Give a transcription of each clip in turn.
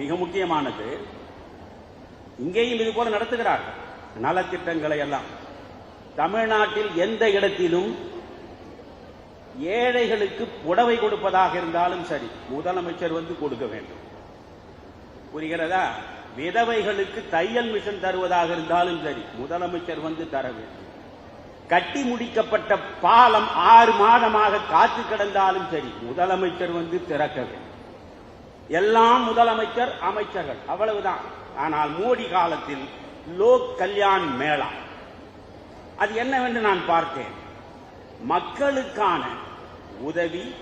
மிக முக்கியமானது இங்கேயும் இது போல நடத்துகிறார்கள். நலத்திட்டங்களை எல்லாம். தமிழ்நாட்டில் எந்த இடத்திலும் ஏழைகளுக்கு புடவை கொடுப்பதாக இருந்தாலும் சரி முதலமைச்சர் வந்து கொடுக்க வேண்டும். புரிகிறதா? விதவைகளுக்கு தையல் மிஷன் தருவதாக இருந்தாலும் சரி முதலமைச்சர் வந்து தர வேண்டும். கட்டி முடிக்கப்பட்ட பாலம் ஆறு மாதமாக காத்து கிடந்தாலும் சரி முதலமைச்சர் வந்து திறக்க வேண்டும். எல்லாம் முதலமைச்சர் அமைச்சர்கள். அவ்வளவுதான். ஆனால் மோடி காலத்தில் லோக் கல்யாண் மேளா. அது என்னவென்று நான் பார்த்தேன். மக்களுக்கான உதவி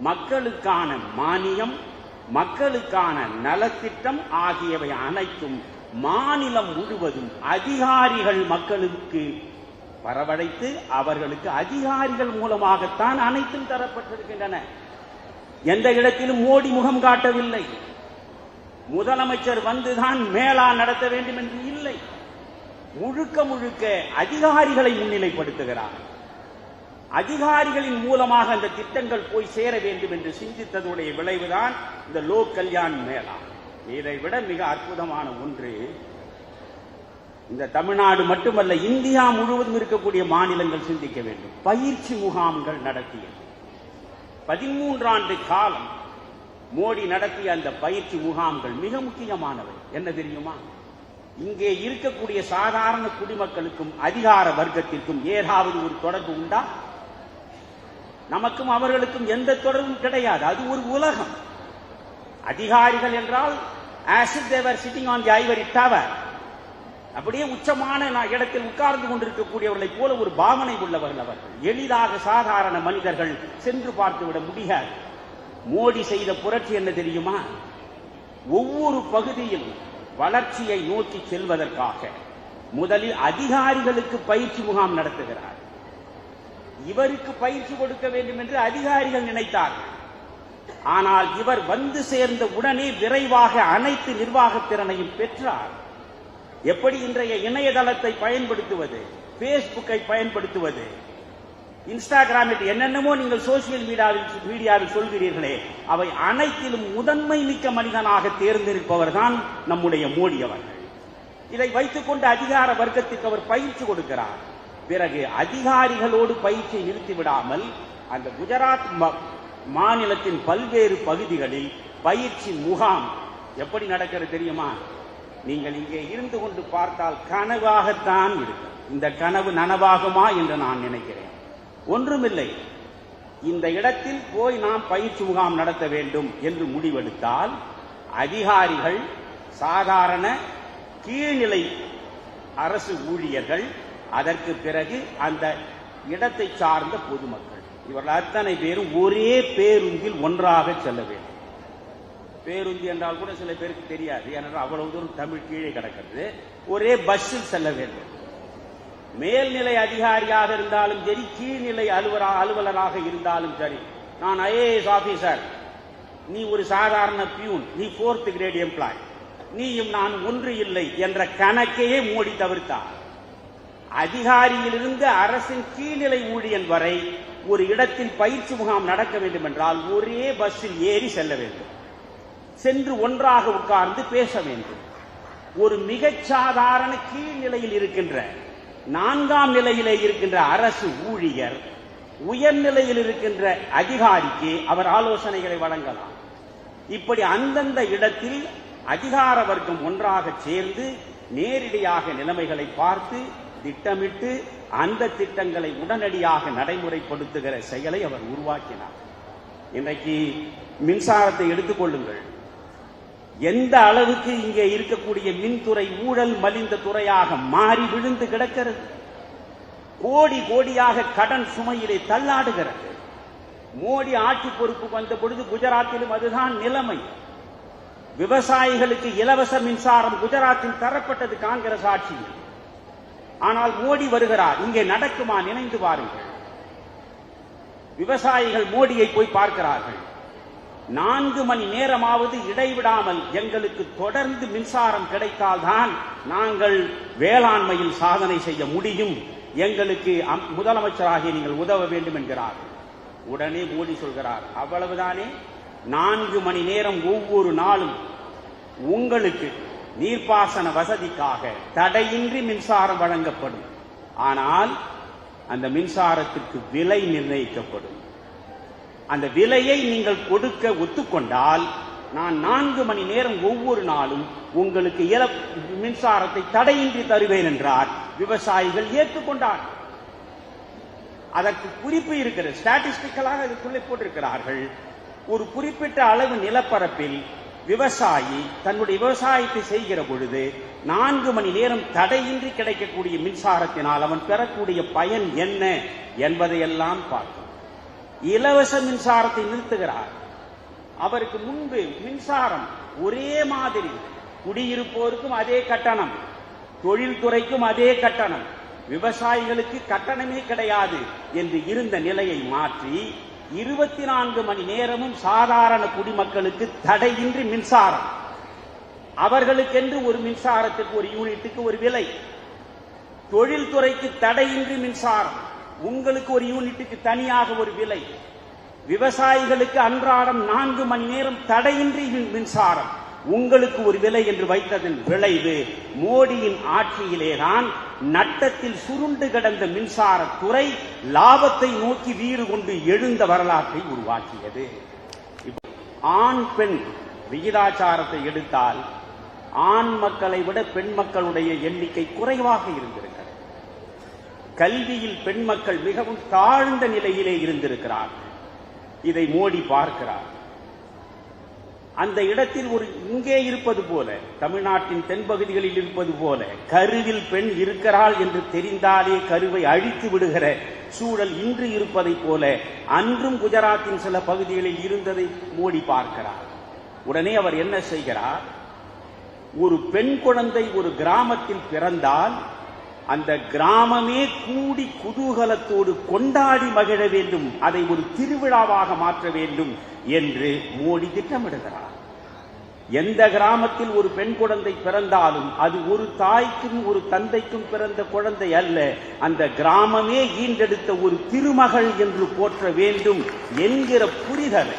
மக்களுக்கான மானியம் மக்களுக்கான நலத்திட்டம் ஆகியவை அனைத்தும் மாநிலம் முழுவதும் அதிகாரிகள் மக்களுக்கு வரவழைத்து அவர்களுக்கு அதிகாரிகள் மூலமாகத்தான் அனைத்தும் தரப்பட்டிருக்கின்றன. எந்த இடத்திலும் மோடி முகம் காட்டவில்லை. முதலமைச்சர் வந்துதான் மேளா நடத்த வேண்டும் என்று இல்லை. முழுக்க முழுக்க அதிகாரிகளை முன்னிலைப்படுத்துகிறார். அதிகாரிகளின் மூலமாக அந்த திட்டங்கள் போய் சேர வேண்டும் என்று சிந்தித்ததுடைய விளைவுதான் இந்த லோக் கல்யாண் மேளா. இதை விட மிக அற்புதமான ஒன்று இந்த தமிழ்நாடு மட்டுமல்ல இந்தியா முழுவதும் இருக்கக்கூடிய மாநிலங்கள் சிந்திக்க வேண்டும். பயிற்சி முகாம்கள் நடத்தியது. பதிமூன்றாண்டு காலம் மோடி நடத்திய அந்த பயிற்சி முகாம்கள் மிக முக்கியமானவை. என்ன தெரியுமா? இங்கே இருக்கக்கூடிய சாதாரண குடிமக்களுக்கும் அதிகார வர்க்கத்திற்கும் ஏதாவது ஒரு தொடர்பு உண்டா? நமக்கும் அவர்களுக்கும் எந்த தொடர்பும் கிடையாது. அது ஒரு உலகம். அதிகாரிகள் என்றால் as they're sitting on the ivory tower அப்படியே உச்சமான இடத்தில் உட்கார்ந்து கொண்டிருக்கக்கூடியவர்களைப் போல ஒரு பாவனை உள்ளவர்கள் அவர்கள். எளிதாக சாதாரண மனிதர்கள் சென்று பார்த்துவிட முடியாது. மோடி செய்த புரட்சி என்ன தெரியுமா? ஒவ்வொரு பகுதியிலும் வளர்ச்சியை நோக்கி செல்வதற்காக முதலில் அதிகாரிகளுக்கு பயிற்சி முகாம் நடத்துகிறார். இவருக்கு பயிற்சி கொடுக்க வேண்டும் என்று அதிகாரிகள் நினைத்தார்கள். ஆனால் இவர் வந்து சேர்ந்த உடனே விரைவாக அனைத்து நிர்வாகத் திறனையும் பெற்றார். எப்படி இன்றைய இணையதளத்தை பயன்படுத்துவது? பேஸ்புக்கை பயன்படுத்துவது? இன்ஸ்டாகிராமில் என்னென்னமோ நீங்கள் சோசியல் மீடியாவில் மீடியாவில் சொல்கிறீர்களே அவை அனைத்திலும் முதன்மை மிக்க மனிதனாக தேர்ந்தெடுப்பவர் தான் நம்முடைய மோடி அவர்கள். இதை வைத்துக்கொண்டு அதிகார வர்க்கத்துக்கு அவர் பயிற்சி கொடுக்கிறார். பிறகு அதிகாரிகளோடு பயிற்சியை நிறுத்திவிடாமல் அந்த குஜராத் மாநிலத்தின் பல்வேறு பகுதிகளில் பயிற்சி முகாம் எப்படி நடக்கிறது தெரியுமா? நீங்கள் இங்கே இருந்து கொண்டு பார்த்தால் கனவாகத்தான் இருக்கும். இந்த கனவு நனவாகுமா என்று நான் நினைக்கிறேன். ஒன்றுமில்லை. இந்த இடத்தில் போய் நாம் பயிற்சி முகாம் நடத்த வேண்டும் என்று முடிவெடுத்தால் அதிகாரிகள் சாதாரண கீழ்நிலை அரசு ஊழியர்கள் அதற்கு பிறகு அந்த இடத்தை சார்ந்த பொதுமக்கள். இவர்கள் அத்தனை பேரும் ஒரே பேருந்தில் ஒன்றாக செல்ல வேண்டும். பேருந்து என்றால் கூட சில பேருக்கு தெரியாது. ஏனென்றால் அவ்வளவு தூரம் தமிழ் கீழே கிடக்கிறது. ஒரே பஸ்ஸில் செல்ல வேண்டும். மேல்நிலை அதிகாரியாக இருந்தாலும் சரி கீழ்நிலை அலுவலா அலுவலராக இருந்தாலும் சரி. நான் ஐஏஎஸ் ஆபீசர் நீ ஒரு சாதாரண பியூன். நீ ஃபோர்த் கிரேட் எம்ப்ளாய் நீயும் நான் ஒன்று இல்லை என்ற கணக்கையே மோடி தவிர்த்தார் அதிகாரியிலிருந்து அரசின் கீழ்நிலை ஊழியன் வரை ஒரு இடத்தில் பயிற்சி முகாம் நடக்க வேண்டும் என்றால் ஒரே பஸ்ஸில் ஏறி செல்ல வேண்டும். சென்று ஒன்றாக உட்கார்ந்து பேச வேண்டும். ஒரு மிகச் சாதாரண கீழ்நிலையில் இருக்கின்ற நான்காம் நிலையிலே இருக்கின்ற அரசு ஊழியர் உயர்நிலையில் இருக்கின்ற அதிகாரிக்கு அவர் ஆலோசனைகளை வழங்கலாம். இப்படி அந்தந்த இடத்தில் அதிகார வர்க்கம் ஒன்றாக சேர்ந்து நேரடியாக நிலைமைகளை பார்த்து திட்டமிட்டு அந்த திட்டங்களை உடனடியாக நடைமுறைப்படுத்துகிற செயலை அவர் உருவாக்கினார். இன்றைக்கு மின்சாரத்தை எடுத்துக்கொள்ளுங்கள் எந்த அளவுக்கு இங்கே இருக்கக்கூடிய மின்துறை ஊழல் மலிந்த துறையாக மாறி விழுந்து கிடக்கிறது? கோடி கோடியாக கடன் சுமையிலே தள்ளாடுகிறது. மோடி ஆட்சி பொறுப்பு வந்த பொழுது குஜராத்திலும் அதுதான் நிலைமை. விவசாயிகளுக்கு இலவச மின்சாரம் குஜராத்தில் தரப்பட்டது காங்கிரஸ் ஆட்சியில் ஆனால் மோடி வருகிறார். இங்கே நடக்குமா நினைந்து பாருங்கள். விவசாயிகள் மோடியை போய் பார்க்கிறார்கள். நான்கு மணி நேரமாவது இடைவிடாமல் எங்களுக்கு தொடர்ந்து மின்சாரம் கிடைத்தால்தான் நாங்கள் வேளாண்மையில் சாதனை செய்ய முடியும். எங்களுக்கு அம்- முதலமைச்சராகிய நீங்கள் உதவ வேண்டும் என்கிறார். உடனே மோடி சொல்கிறார் அவ்வளவுதானே? நான்கு மணி நேரம் ஒவ்வொரு நாளும் உங்களுக்கு நீர்ப்பாசன வசதிக்காக தடையின்றி மின்சாரம் வழங்கப்படும். ஆனால் அந்த மின்சாரத்திற்கு விலை நிர்ணயிக்கப்படும். அந்த விலையை நீங்கள் கொடுக்க ஒத்துக்கொண்டால் நான் நான்கு மணி நேரம் ஒவ்வொரு நாளும் உங்களுக்கு இல மின்சாரத்தை தடையின்றி தருவேன் என்றார் விவசாயிகள் ஏற்றுக்கொண்டார். அதற்கு குறிப்பு இருக்கிறது ஸ்டாட்டிஸ்டிக்கலாக இதுக்குள்ளே போட்டிருக்கிறார்கள். ஒரு குறிப்பிட்ட அளவு நிலப்பரப்பில் விவசாயி தன்னுடைய விவசாயத்தை செய்கிற பொழுது நான்கு மணி நேரம் தடையின்றி கிடைக்கக்கூடிய மின்சாரத்தினால் அவன் பெறக்கூடிய பயன் என்ன என்பதையெல்லாம் பார்க்கும். இலவச மின்சாரத்தை நிறுத்துகிறார். அவருக்கு முன்பு மின்சாரம் ஒரே மாதிரி குடியிருப்போருக்கும் அதே கட்டணம் தொழில்துறைக்கும் அதே கட்டணம் விவசாயிகளுக்கு கட்டணமே கிடையாது என்று இருந்த நிலையை மாற்றி இருபத்தி நான்கு மணி நேரமும் சாதாரண குடிமக்களுக்கு தடையின்றி மின்சாரம். அவர்களுக்கென்று ஒரு மின்சாரத்துக்கு ஒரு யூனிட்டுக்கு ஒரு விலை. தொழில்துறைக்கு தடையின்றி மின்சாரம். உங்களுக்கு ஒரு யூனிட்டுக்கு தனியாக ஒரு விலை. விவசாயிகளுக்கு அன்றாடம் நான்கு மணி நேரம் தடையின்றி மின்சாரம். உங்களுக்கு ஒரு விலை என்று வைத்ததன் விளைவு மோடியின் ஆட்சியிலேதான் நட்டத்தில் சுருண்டு கிடந்த மின்சாரத்துறை லாபத்தை நோக்கி வீறு கொண்டு எழுந்த வரலாற்றை உருவாக்கியது. ஆண் பெண் விகிதாச்சாரத்தை எடுத்தால் ஆண் மக்களை விட பெண் மக்களுடைய எண்ணிக்கை குறைவாக இருந்திருக்கிறது. கல்வியில் பெண் மக்கள் மிகவும் தாழ்ந்த நிலையிலே இருந்திருக்கிறார்கள் இதை மோடி பார்க்கிறார். அந்த இடத்தில் ஒரு இங்கே இருப்பது போல தமிழ்நாட்டின் தென்பகுதிகளில் இருப்பது போல கருவில் பெண் இருக்கிறாள் என்று தெரிந்தாலே கருவை அழித்து விடுகிற சூழல் இன்று இருப்பதைப் போல அன்றும் குஜராத்தின் சில பகுதிகளில் இருந்ததை மோடி பார்க்கிறார். உடனே அவர் என்ன செய்கிறார்? ஒரு பெண் குழந்தை ஒரு கிராமத்தில் பிறந்தால் அந்த கிராமமே கூடி குதூகலத்தோடு கொண்டாடி மகிழ வேண்டும் அதை ஒரு திருவிழாவாக மாற்ற வேண்டும் என்று மோடி திட்டமிடுகிறார். எந்த கிராமத்தில் ஒரு பெண் குழந்தை பிறந்தாலும் அது ஒரு தாய்க்கும் ஒரு தந்தைக்கும் பிறந்த குழந்தை அல்ல அந்த கிராமமே ஈண்டெடுத்த ஒரு திருமகள் என்று போற்ற வேண்டும் என்கிற புரிதலை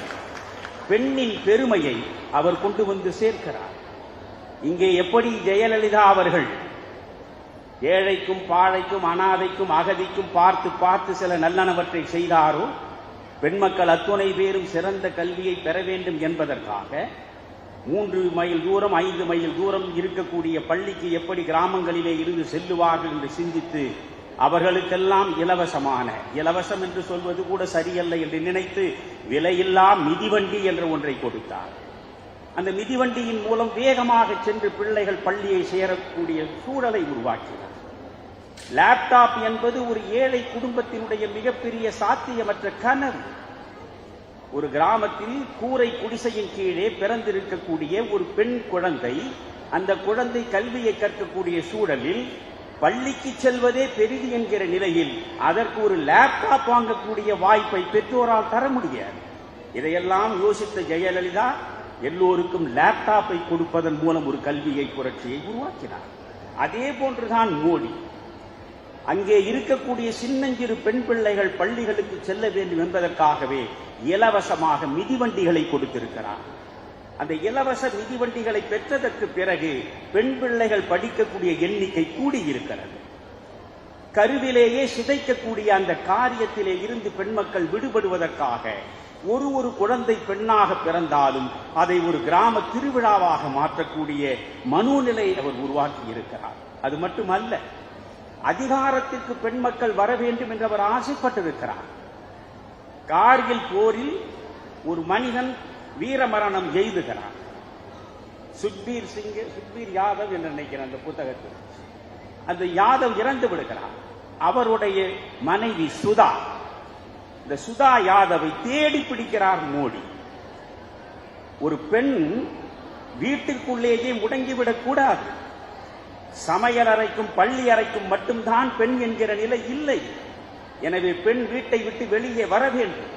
பெண்ணின் பெருமையை அவர் கொண்டு வந்து சேர்க்கிறார். இங்கே எப்படி ஜெயலலிதா அவர்கள் ஏழைக்கும் பாழைக்கும் அனாதைக்கும் அகதிக்கும் பார்த்து பார்த்து சில நல்லனவற்றை செய்தாரோ பெண்மக்கள் அத்துணை பேரும் சிறந்த கல்வியை பெற வேண்டும் என்பதற்காக மூன்று மைல் தூரம் ஐந்து மைல் தூரம் இருக்கக்கூடிய பள்ளிக்கு எப்படி கிராமங்களிலே இருந்து செல்லுவார்கள் என்று சிந்தித்து அவர்களுக்கெல்லாம் இலவசமான இலவசம் என்று சொல்வது கூட சரியல்ல என்று நினைத்து விலையில்லா மிதிவண்டி என்ற ஒன்றை கொடுத்தார். அந்த மிதிவண்டியின் மூலம் வேகமாக சென்று பிள்ளைகள் பள்ளியை சேரக்கூடிய சூழலை உருவாக்கினார். லேப்டாப் என்பது ஒரு ஏழை குடும்பத்தினுடைய மிகப்பெரிய சாத்தியமற்ற கனவு. ஒரு கிராமத்தில் கூரை குடிசையின் கீழே பிறந்திருக்கக்கூடிய ஒரு பெண் குழந்தை அந்த குழந்தை கல்வியை கற்கக்கூடிய சூழலில் பள்ளிக்கு செல்வதே பெரிது என்கிற நிலையில் அதற்கு ஒரு லேப்டாப் வாங்கக்கூடிய வாய்ப்பை பெற்றோரால் தர முடியாது. இதையெல்லாம் யோசித்த ஜெயலலிதா எல்லோருக்கும் லேப்டாப்பை கொடுப்பதன் மூலம் ஒரு கல்வியை புரட்சியை உருவாக்கினார். அதே போன்றுதான் மோடி. அங்கே இருக்கக்கூடிய சின்னஞ்சிறு பெண் பிள்ளைகள் பள்ளிகளுக்கு செல்ல வேண்டும் என்பதற்காகவே இலவசமாக மிதிவண்டிகளை கொடுத்திருக்கிறார். அந்த இலவச மிதிவண்டிகளை பெற்றதற்கு பிறகு பெண் பிள்ளைகள் படிக்கக்கூடிய எண்ணிக்கை கூடியிருக்கிறது. கருவிலேயே சிதைக்கக்கூடிய அந்த காரியத்திலே இருந்து பெண் மக்கள் விடுபடுவதற்காக ஒரு ஒரு குழந்தை பெண்ணாக பிறந்தாலும் அதை ஒரு கிராம திருவிழாவாக மாற்றக்கூடிய மனோநிலை அவர் உருவாக்கி இருக்கிறார். அது மட்டுமல்ல அதிகாரத்திற்கு பெண் மக்கள் வர வேண்டும் என்று அவர் ஆசைப்பட்டிருக்கிறார். கார்கில் போரில் ஒரு மனிதன் வீரமரணம் எய்துகிறார் சுக்பீர் சிங் சுக்பீர் யாதவ் என்று நினைக்கிறேன் அந்த புத்தகத்தில். அந்த யாதவ் இறந்து விடுகிறார். அவருடைய மனைவி சுதா. இந்த சுதா யாதவை தேடி பிடிக்கிறார் மோடி. ஒரு பெண் வீட்டிற்குள்ளேயே முடங்கிவிடக் கூடாது. சமையல் அறைக்கும் பள்ளி அறைக்கும் மட்டும்தான் பெண் என்கிற நிலை இல்லை. எனவே பெண் வீட்டை விட்டு வெளியே வர வேண்டும்.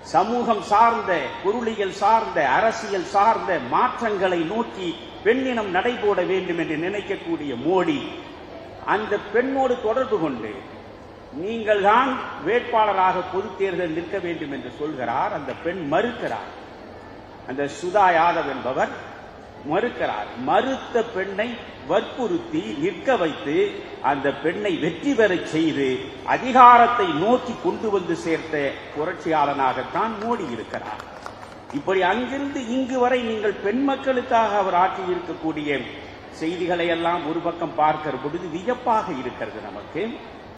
சமூகம் சார்ந்த பொருளியல் சார்ந்த அரசியல் சார்ந்த மாற்றங்களை நோக்கி பெண்ணினம் நடைபோட வேண்டும் என்று நினைக்கக்கூடிய மோடி அந்த பெண்ணோடு தொடர்பு கொண்டு நீங்கள் தான் வேட்பாளராக பொது தேர்தல் நிற்க வேண்டும் என்று சொல்கிறார். அந்த பெண் மறுக்கிறார். அந்த சுதா யாதவ் என்பவர் மறுக்கிறார். மறுத்த பெண்ணை வற்புறுத்தி நிற்க வைத்து அந்த பெண்ணை வெற்றி பெறச் செய்து அதிகாரத்தை நோக்கி கொண்டு வந்து சேர்த்த புரட்சியாளனாகத்தான் மோடி இருக்கிறார். இப்படி அங்கிருந்து இங்கு வரை நீங்கள் பெண் மக்களுக்காக அவர் ஆற்றி இருக்கக்கூடிய செய்திகளை எல்லாம் ஒரு பக்கம் பார்க்கிற பொழுது வியப்பாக இருக்கிறது நமக்கு.